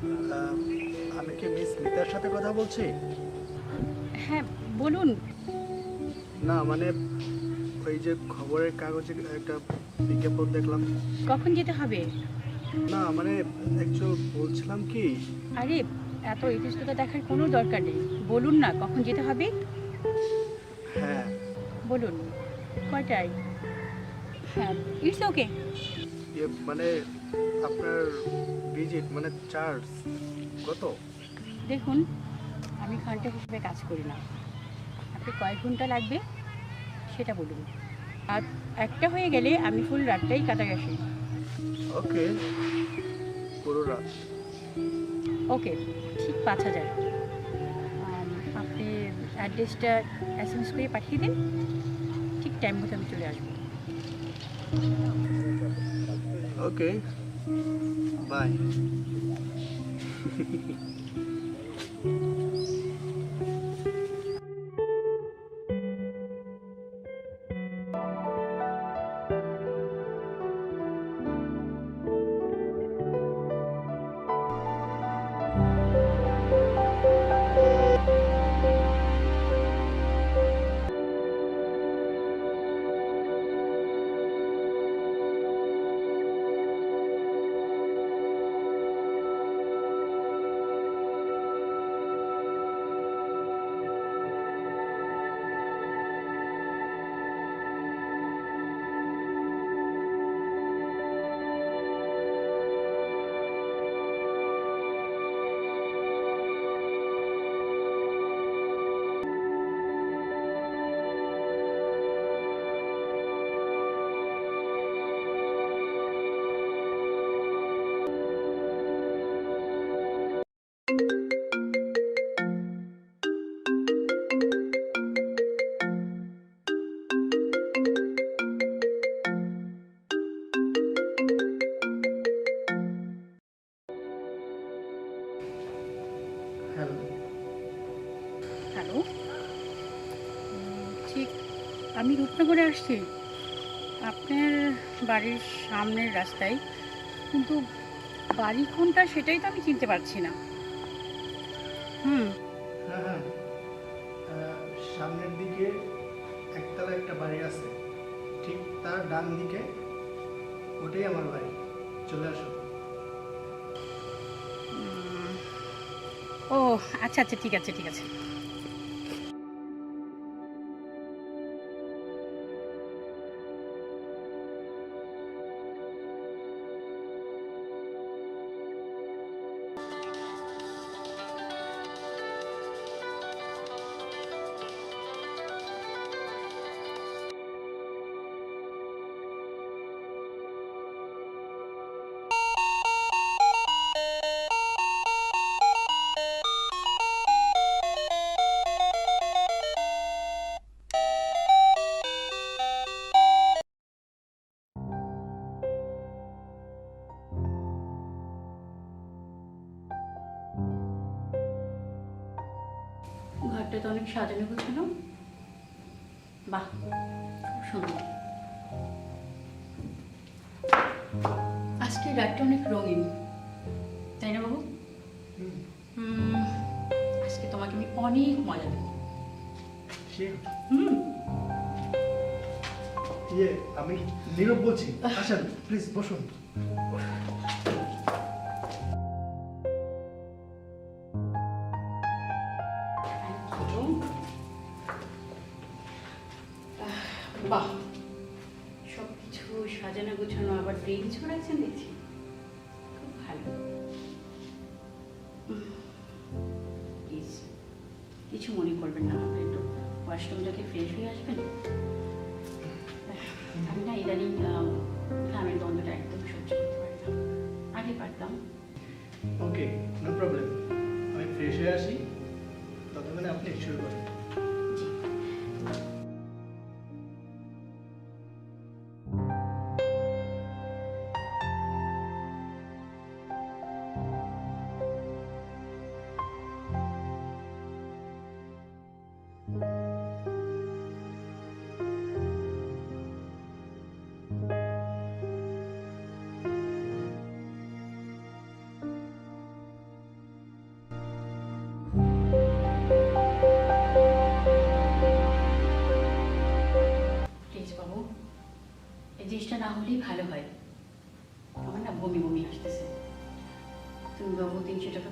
আমি কি মিস মিতার সাথে কথা বলছি? হ্যাঁ বলুন। না মানে ওই যে খবরের কাগজে একটা বিজ্ঞাপন দেখলাম। কখন যেতে হবে? না মানে অ্যাকচুয়াল বলছিলাম কি? আরে এত ইতিস্ততা দেখার কোনো দরকার নেই। বলুন না কখন যেতে হবে? হ্যাঁ। বলুন কয়টায়? হ্যাঁ ইটস ওকে ইয়ে মানে আপনার ভিজিট মানে চার্জ কত? দেখুন আমি ঘণ্টা হিসেবে কাজ করি না। আপনি কয়েক ঘণ্টা লাগবে? সেটা বলুন। আর একটা হয়ে গেলে আমি ফুল রাতটাই কাটাগাছি ওকে পুরো রাত। ওকে ঠিক পাঁচ হাজার। আপনি অ্যাড্রেসটা এস এম এস করে পাঠিয়ে দিন। ঠিক টাইম মতো আমি চলে আসব। ওকে বাই আমি রূপনগরে আসছি। আপনার বাড়ির সামনের রাস্তায়। কিন্তু বাড়ি কোনটা সেটাই তো আমি চিনতে পারছি না। হুম। হ্যাঁ হ্যাঁ। সামনের দিকে একতলা একটা বাড়ি আছে। ঠিক তার ডান দিকে ওটাই আমার বাড়ি। চলে আসো। ও আচ্ছা আচ্ছা ঠিক আছে ঠিক আছে। সাজানো গোছানো বাহ খুব সুন্দর আজকে রাতটা অনেক রঙিন তাই না বাবু? হুম, আজকে তোমাকে আমি অনেক মজা দেবো। হুম। ইয়ে আমি নীরব বলছি। আসেন প্লিজ বসুন। বাহ সব কিছু সাজানো গোছানো আবার ড্রিঙ্ক ছড়াচ্ছেন দেখছি। খুব ভালো। প্লিজ কিছু মনে করবেন না আপনি একটু ওয়াশরুমটাকে ফ্রেশ হয়ে আসবেন আমি না ইদানিং গ্রামের দ্বন্দ্বটা একদম সহ্য করতে পারি আগে পারতাম। ওকে নো প্রবলেম আমি ফ্রেশ হয়ে আসি। ততক্ষণে আপনি শুরু করেন।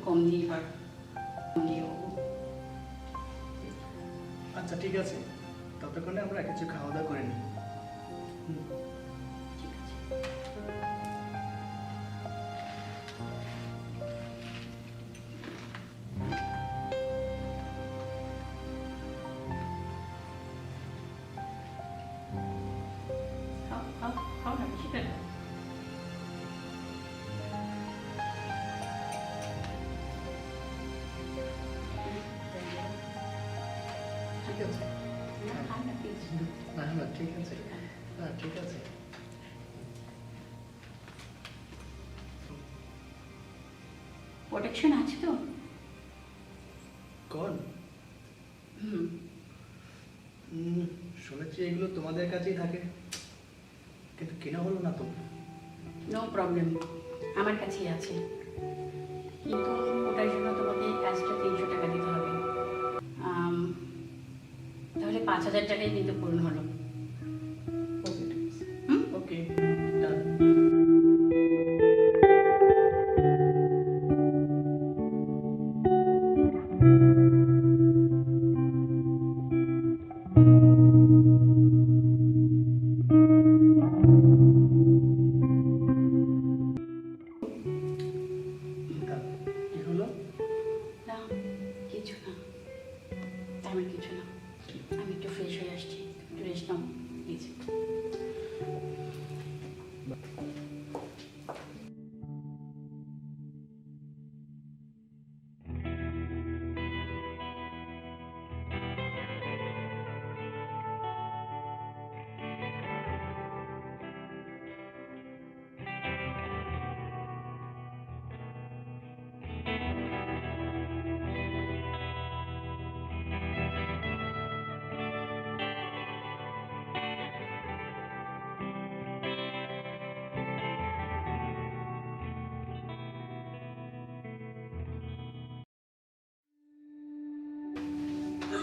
কম দিয়ে বাবু আচ্ছা ঠিক আছে। ততক্ষণে আমরা কিছু খাওয়া দাওয়া করে নিই। হুম, ঠিক আছে। ঠিক আছে। না, না, ঠিক আছে। না ঠিক আছে। প্রোটেকশন আছে তো? কোন শুনেছি এগুলো তোমাদের কাছেই থাকে। কিন্তু কেনা হলো না তো? নো প্রবলেম আমার কাছেই আছে। কিন্তু ওটার জন্য তোমাকে এক্সট্রা তিনশো পাঁচ হাজার টাকাই কিন্তু পূরণ হলো। কি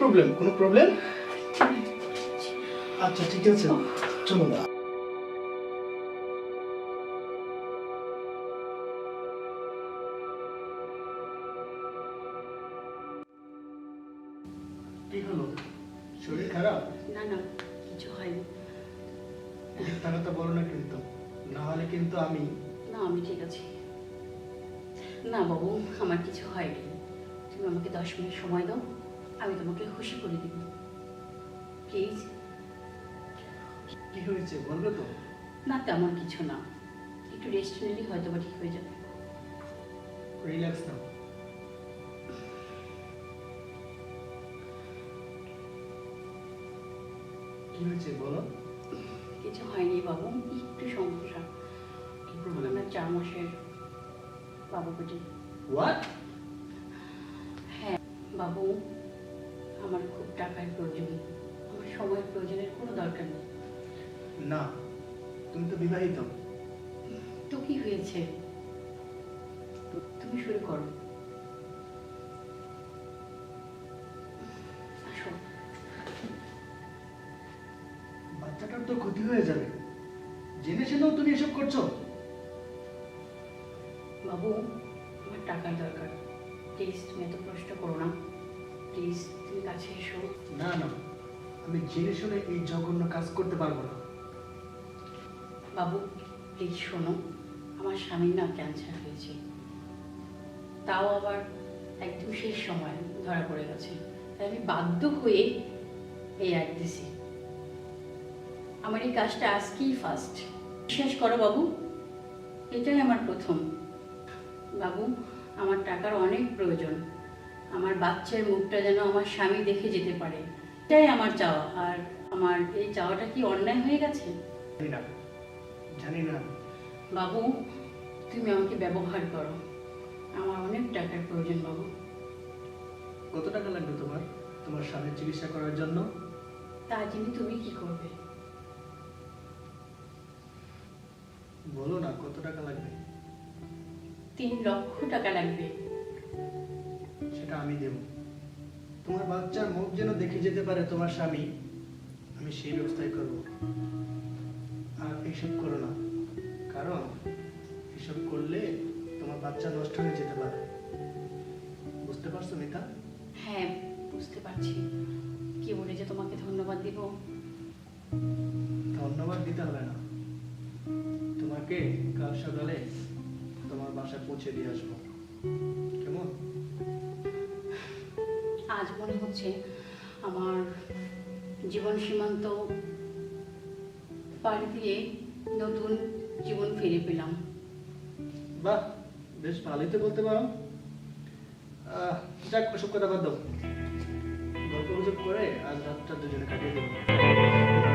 প্রবলেম কোনো প্রবলেম আচ্ছা ঠিক আছে। চলো না কি হলো? শরীর খারাপ? না না কিছু হয়নি। মিথ্যা কথা বলো না কিন্তু। না হলে কিন্তু আমি। না আমি ঠিক আছি। না বাবু আমার কিছু হয়নি। তুমি আমাকে দশ মিনিট সময় দাও আমি তোমাকে খুশি করে দিব। প্লিজ। কি হয়েছে বলবে তো? না তেমন কিছু না। একটু রেস্ট নিলেই হয়তো বা ঠিক হয়ে যাবে। রিল্যাক্স নাও। কি হয়েছে বলো? কিছু হয়নি বাবু একটু সমস্যা। কি প্রবলেম আমার চার মাসের বাবু বেটি। হোয়াট হ্যাঁ বাবু আমার খুব টাকার প্রয়োজন। আমার সময়ের প্রয়োজনের কোনো দরকার নেই। না তুমি তো বিবাহিত। তো কি হয়েছে? তুমি শুরু করো। বাচ্চাটার তো ক্ষতি হয়ে যাবে। জেনে শুনেও তুমি এসব করছ। বাবু আমার টাকার দরকার। প্লিজ তুমি এত প্রশ্ন করো না। প্লিজ তুমি কাছে এসো। না না। আমি জেনে শুনে এই জঘন্য কাজ করতে পারব না। বাবু প্লিজ শোনো, আমার স্বামীর না ক্যান্সার হয়েছে। তাও আবার একদম শেষ সময় ধরা পড়ে গেছে। তাই আমি বাধ্য হয়ে এই অ্যাড দিছি। আমার এই কাজটা আজকেই ফার্স্ট বিশ্বাস করো বাবু, এটাই আমার প্রথম। বাবু, আমার টাকার অনেক প্রয়োজন। আমার বাচ্চার মুখটা যেন আমার স্বামী দেখে যেতে পারে। এটাই আমার চাওয়া। আর আমার এই চাওয়াটা কি অন্যায় হয়ে গেছে? না। জানি না বাবু তুমি আমাকে ব্যবহার করো। আমার অনেক টাকার প্রয়োজন বাবু। কত টাকা লাগবে তোমার? তোমার স্বামীর চিকিৎসা করার জন্য? তা জেনে তুমি কি করবে? বলো না কত টাকা লাগবে? তিন লক্ষ টাকা লাগবে। সেটা আমি দেব। তোমার বাচ্চার মুখ যেন দেখে যেতে পারে তোমার স্বামী আমি সেই ব্যবস্থাই করব। এইসব করো না। কারণ এসব করলে তোমার বাচ্চা নষ্ট হয়ে যেতে পারে। বুঝতে পারছ মিতা? হ্যাঁ বুঝতে পারছি। কি বলে যে তোমাকে ধন্যবাদ দিব? ধন্যবাদ দিতে হবে না। তোমাকে কাল সকালে তোমার বাসায় পৌঁছে দিয়ে আসব। কেমন? আজ মনে হচ্ছে আমার জীবন সীমান্ত পাড়ি দিয়ে নতুন জীবন ফিরে পেলাম। বাহ, বেশ ভালোই তো বলতে পারো। যাক, ওসব কথা বাদ দাও। গল্প গুজব করে আজ রাতটা দুজনে কাটিয়ে দেবো।